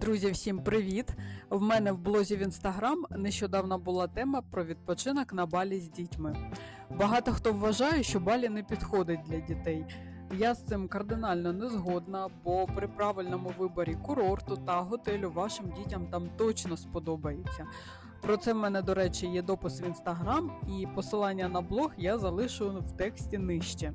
Друзі, всім привіт! В мене в блозі в інстаграм нещодавно була тема про відпочинок на балі з дітьми. Багато хто вважає, що балі не підходить для дітей. Я з цим кардинально не згодна, бо при правильному виборі курорту та готелю вашим дітям там точно сподобається. Про це в мене, до речі, є допис в інстаграм, і посилання на блог я залишу в тексті нижче.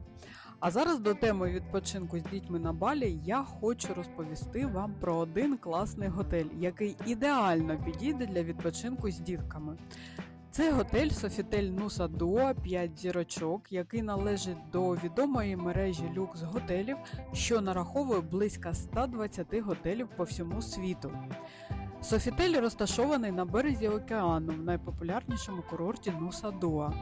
А зараз до теми відпочинку з дітьми на балі я хочу розповісти вам про один класний готель, який ідеально підійде для відпочинку з дітками. Це готель Софітель Нуса Дуа 5 зірочок, який належить до відомої мережі люкс готелів, що нараховує близько 120 готелів по всьому світу. Софітель розташований на березі океану в найпопулярнішому курорті Нуса Дуа,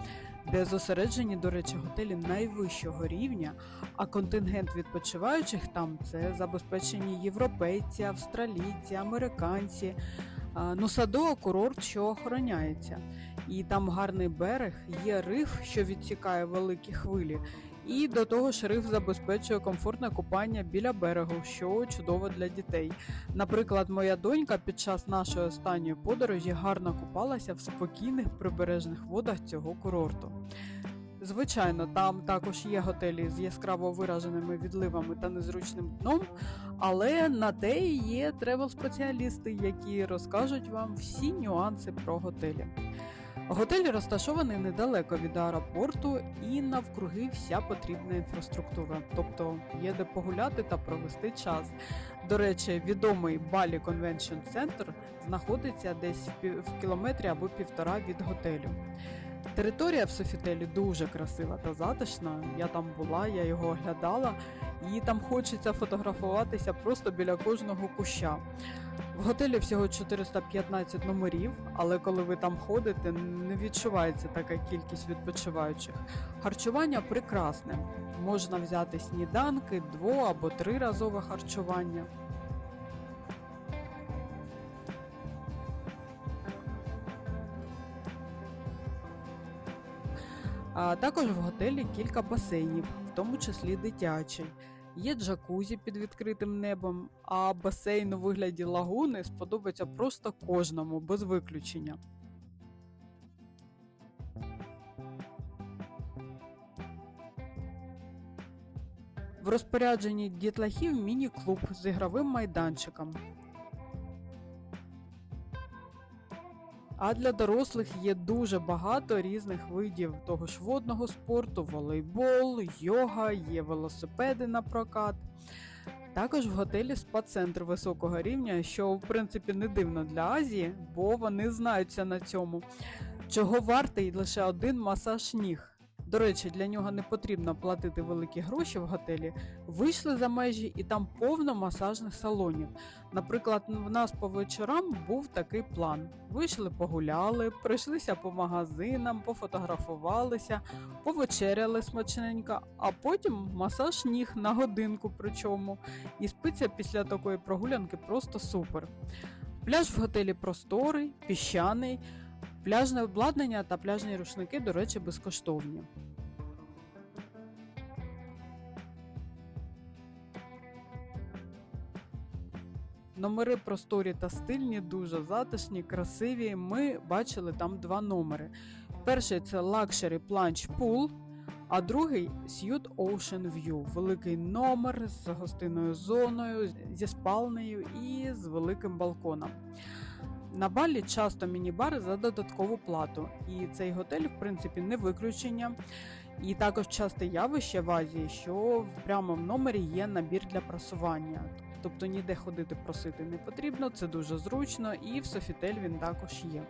де зосереджені, до речі, готелі найвищого рівня, а контингент відпочиваючих там це забезпечені європейці, австралійці, американці. ну Нуса – курорт, що охороняється. І там гарний берег, є риф, що відсікає великі хвилі. І до того ж риф забезпечує комфортне купання біля берегу, що чудово для дітей. Наприклад, моя донька під час нашої останньої подорожі гарно купалася в спокійних прибережних водах цього курорту. Звичайно, там також є готелі з яскраво вираженими відливами та незручним дном, але на те є тревел-спеціалісти, які розкажуть вам всі нюанси про готелі. Готель розташований недалеко від аеропорту і навкруги вся потрібна інфраструктура, тобто є де погуляти та провести час. До речі, відомий Балі Конвеншн Центр знаходиться десь в кілометрі або півтора від готелю. Територія в Софітелі дуже красива та затишна. Я там була, я його оглядала, і там хочеться фотографуватися просто біля кожного куща. В готелі всього 415 номерів, але коли ви там ходите, не відчувається така кількість відпочиваючих. Харчування прекрасне. Можна взяти сніданки, дво або триразове харчування. А також в готелі кілька басейнів, в тому числі дитячий. Є джакузі під відкритим небом, а басейн у вигляді лагуни сподобається просто кожному, без виключення. В розпорядженні дітлахів міні-клуб з ігровим майданчиком. А для дорослих є дуже багато різних видів того ж водного спорту, волейбол, йога, є велосипеди на прокат. Також в готелі спа-центр високого рівня, що в принципі не дивно для Азії, бо вони знаються на цьому. Чого вартий лише один масаж ніг. До речі, для нього не потрібно платити великі гроші в готелі. Вийшли за межі і там повно масажних салонів. Наприклад, в нас по вечорам був такий план: вийшли, погуляли, пройшлися по магазинам, пофотографувалися, повечеряли смачненько, а потім масаж ніг на годинку. Причому і спиться після такої прогулянки просто супер. Пляж в готелі просторий, піщаний. Пляжне обладнання та пляжні рушники, до речі, безкоштовні. Номери просторі та стильні, дуже затишні, красиві. Ми бачили там два номери. Перший це Luxury Plunge Pool, а другий Suite Ocean View. Великий номер з гостинною зоною, зі спальнею і з великим балконом. На Балі часто міні-бари за додаткову плату, і цей готель, в принципі, не виключення. І також часте явище в Азії, що в прямо в номері є набір для прасування. Тобто ніде ходити просити не потрібно, це дуже зручно, і в Софітель він також є.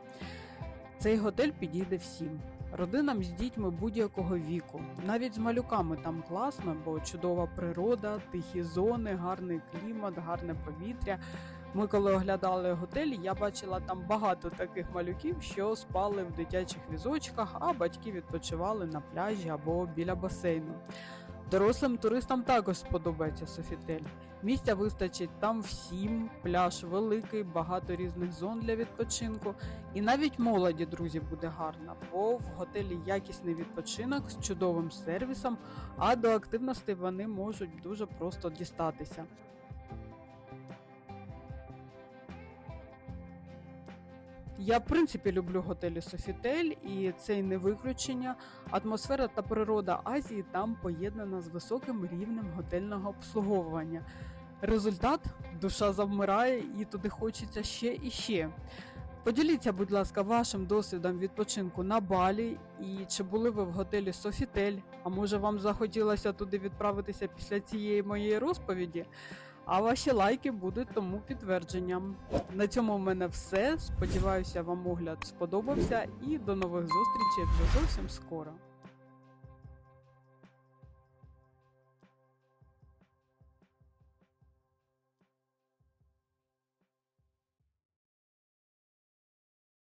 Цей готель підійде всім. Родинам з дітьми будь-якого віку. Навіть з малюками там класно, бо чудова природа, тихі зони, гарний клімат, гарне повітря. Ми коли оглядали готелі, я бачила там багато таких малюків, що спали в дитячих візочках, а батьки відпочивали на пляжі або біля басейну. Дорослим туристам також сподобається Софітель. Місця вистачить там всім, пляж великий, багато різних зон для відпочинку. І навіть молоді, друзі, буде гарно, бо в готелі якісний відпочинок з чудовим сервісом, а до активності вони можуть дуже просто дістатися. Я, в принципі, люблю готелі Софітель, і це й не виключення. Атмосфера та природа Азії там поєднана з високим рівнем готельного обслуговування. Результат душа завмирає і туди хочеться ще і ще. Поділіться, будь ласка, вашим досвідом відпочинку на Балі і чи були ви в готелі Софітель? А може вам захотілося туди відправитися після цієї моєї розповіді? А ваші лайки будуть тому підтвердженням. На цьому в мене все. Сподіваюся, вам огляд сподобався і до нових зустрічей вже зовсім скоро.